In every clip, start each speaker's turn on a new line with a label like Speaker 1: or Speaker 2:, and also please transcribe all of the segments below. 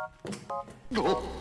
Speaker 1: 어?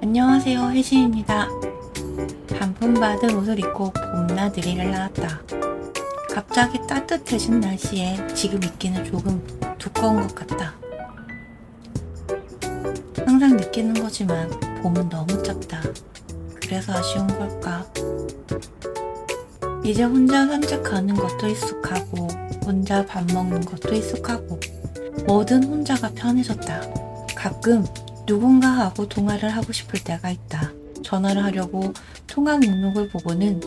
Speaker 1: 안녕하세요, 혜신입니다. 반품 받은 옷을 입고 봄나들이를 나왔다. 갑자기 따뜻해진 날씨에 지금 입기는 조금 두꺼운 것 같다. 항상 느끼는 거지만 봄은 너무 짧다. 그래서 아쉬운 걸까? 이제 혼자 산책하는 것도 익숙하고, 혼자 밥 먹는 것도 익숙하고, 뭐든 혼자가 편해졌다. 가끔 누군가하고 통화를 하고 싶을 때가 있다. 전화를 하려고 통화 목록을 보고는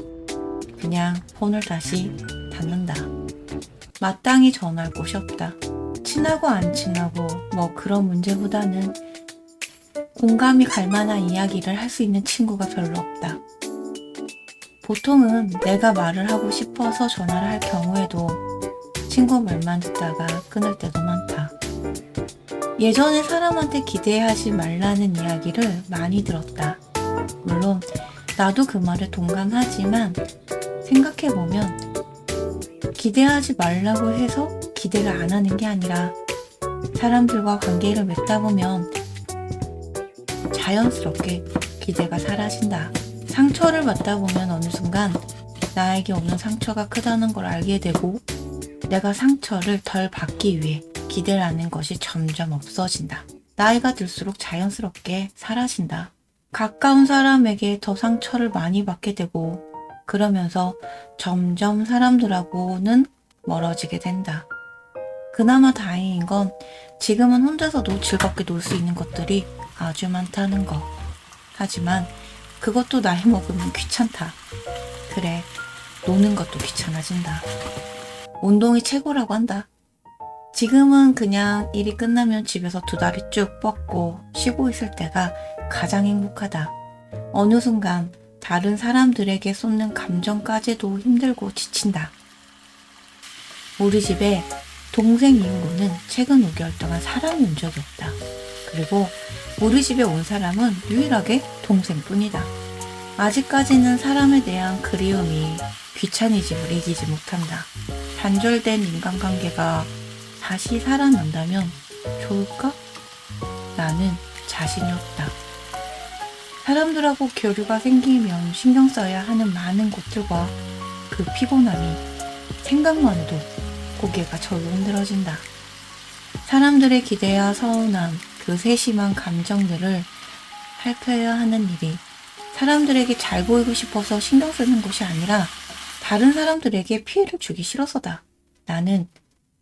Speaker 1: 그냥 폰을 다시 닫는다. 마땅히 전화할 곳이 없다. 친하고 안 친하고 뭐 그런 문제보다는 공감이 갈 만한 이야기를 할 수 있는 친구가 별로 없다. 보통은 내가 말을 하고 싶어서 전화를 할 경우에도 친구 말만 듣다가 끊을 때도 많다. 예전에 사람한테 기대하지 말라는 이야기를 많이 들었다. 물론 나도 그 말에 동감하지만 생각해보면 기대하지 말라고 해서 기대를 안 하는 게 아니라 사람들과 관계를 맺다 보면 자연스럽게 기대가 사라진다. 상처를 받다 보면 어느 순간 나에게 오는 상처가 크다는 걸 알게 되고 내가 상처를 덜 받기 위해 기대를 하는 것이 점점 없어진다. 나이가 들수록 자연스럽게 사라진다. 가까운 사람에게 더 상처를 많이 받게 되고, 그러면서 점점 사람들하고는 멀어지게 된다. 그나마 다행인 건 지금은 혼자서도 즐겁게 놀 수 있는 것들이 아주 많다는 것. 하지만 그것도 나이 먹으면 귀찮다. 그래, 노는 것도 귀찮아진다. 운동이 최고라고 한다. 지금은 그냥 일이 끝나면 집에서 두 다리 쭉 뻗고 쉬고 있을 때가 가장 행복하다. 어느 순간 다른 사람들에게 쏟는 감정까지도 힘들고 지친다. 우리 집에 동생 이후로는 최근 5개월 동안 사람이 온 적이 없다. 그리고 우리 집에 온 사람은 유일하게 동생뿐이다. 아직까지는 사람에 대한 그리움이 귀차니즘을 이기지 못한다. 단절된 인간관계가 다시 살아난다면 좋을까? 나는 자신이 없다. 사람들하고 교류가 생기면 신경 써야 하는 많은 것들과 그 피곤함이 생각만 해도 고개가 절로 흔들어진다. 사람들의 기대와 서운함, 그 세심한 감정들을 살펴야 하는 일이 사람들에게 잘 보이고 싶어서 신경 쓰는 것이 아니라 다른 사람들에게 피해를 주기 싫어서다. 나는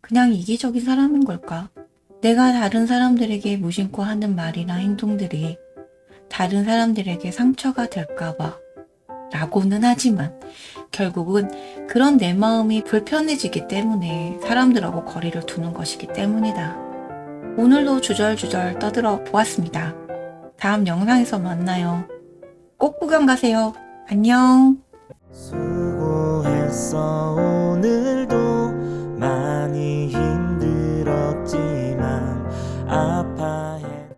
Speaker 1: 그냥 이기적인 사람인 걸까? 내가 다른 사람들에게 무심코 하는 말이나 행동들이 다른 사람들에게 상처가 될까봐 라고는 하지만 결국은 그런 내 마음이 불편해지기 때문에 사람들하고 거리를 두는 것이기 때문이다. 오늘도 주절주절 떠들어 보았습니다. 다음 영상에서 만나요. 꼭 구경 가세요. 안녕.
Speaker 2: 수고했어